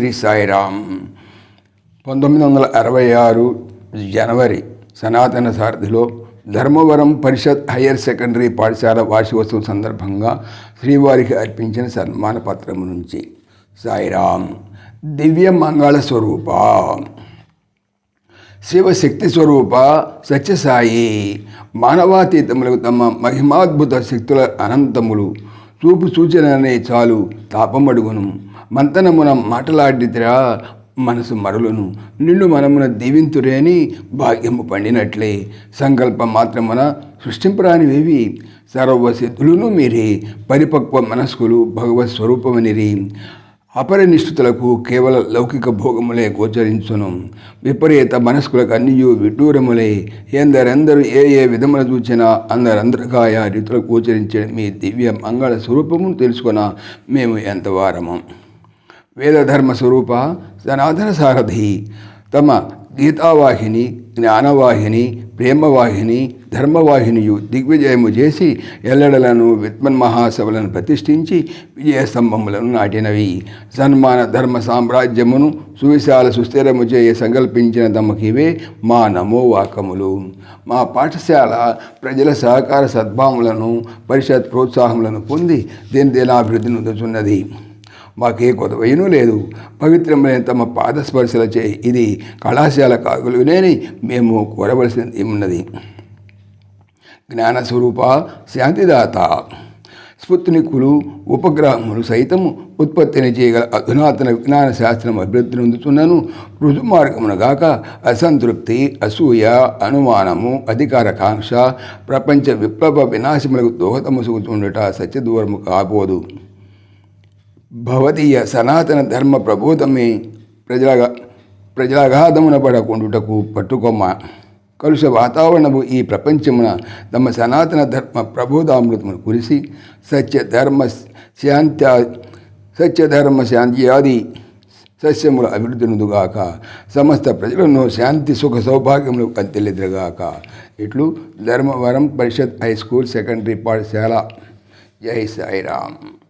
శ్రీ సాయిరామ్. పంతొమ్మిది వందల అరవై ఆరు జనవరి సనాతన సారథిలో ధర్మవరం పరిషత్ హయ్యర్ సెకండరీ పాఠశాల వార్షికోత్సవం సందర్భంగా శ్రీవారికి అర్పించిన సన్మాన పత్రము నుంచి. సాయిరామ్ దివ్య మంగళ స్వరూప. శివశక్తి స్వరూప సత్యసాయి మానవాతీతములకు తమ మహిమాద్భుత శక్తుల అనంతములు. చూపు సూచననే చాలు తాపమడుగును. మంతనమున మాటలాడితిరా మనసు మరులను. నిన్ను మనమున దీవింతురేని భాగ్యము పండినట్లే. సంకల్పం మాత్రమున సృష్టింపరానివేవి. సర్వసిద్ధులను మీరే. పరిపక్వ మనస్కులు భగవత్ స్వరూపమనిరి. అపరినిష్ఠుతులకు కేవల లౌకిక భోగములే గోచరించును. విపరీత మనస్కులకు అన్నియు విడ్డూరములే. ఎందరెందరు ఏ ఏ విధముల చూచినా అందరందరికాయ రీతులకు గోచరించే మీ దివ్య మంగళ స్వరూపమును తెలుసుకున్న మేము ఎంతవారము వేదధర్మ స్వరూప సనాతన సారథి తమ గీతావాహిని జ్ఞానవాహిని ప్రేమవాహిని ధర్మవాహినియు దిగ్విజయము చేసి ఎల్లడలను విద్మన్మహాసభలను ప్రతిష్ఠించి విజయస్తంభములను నాటినవి. సన్మాన ధర్మ సామ్రాజ్యమును సువిశాల సుస్థిరము చేయ సంకల్పించిన తమకివే మా నమో వాకములు మా పాఠశాల ప్రజల సహకార సద్భావములను పరిషత్ ప్రోత్సాహములను పొంది దినదినాభివృద్ధి నొందుతున్నది మాకే కొదవైనూ లేదు. పవిత్రమైన తమ పాదస్పర్శల చే ఇది కళాశాల కాగులునేని మేము కోరవలసింది ఉన్నది జ్ఞానస్వరూప శాంతిదాత స్పుత్నికులు ఉపగ్రహములు సైతము ఉత్పత్తిని చేయగల అధునాతన విజ్ఞాన శాస్త్రం అభివృద్ధి నొందుతున్నను రుజుమార్గమున గాక అసంతృప్తి అసూయ అనుమానము అధికారకాంక్ష ప్రపంచ విప్లవ వినాశములకు దోహదము సుగుతుండట సత్యదూరము కాబోదు. భవదీయ సనాతన ధర్మ ప్రబోధమే ప్రజల ప్రజలాఘాతమున పడకుండుటకు పట్టుకొమ్మ. కలుష వాతావరణము ఈ ప్రపంచమున తమ సనాతన ధర్మ ప్రబోధామృతమును కురిసి సత్య ధర్మ శాంత్య సత్యధర్మ శాంత్యాది సస్యముల అభివృద్ధినుదుగాక సమస్త ప్రజలను శాంతి సుఖ సౌభాగ్యములు అంతెల్లెదురుగాక ఇట్లు Dharmavaram Parishad high school secondary పాఠశాల. జై సాయిరామ్.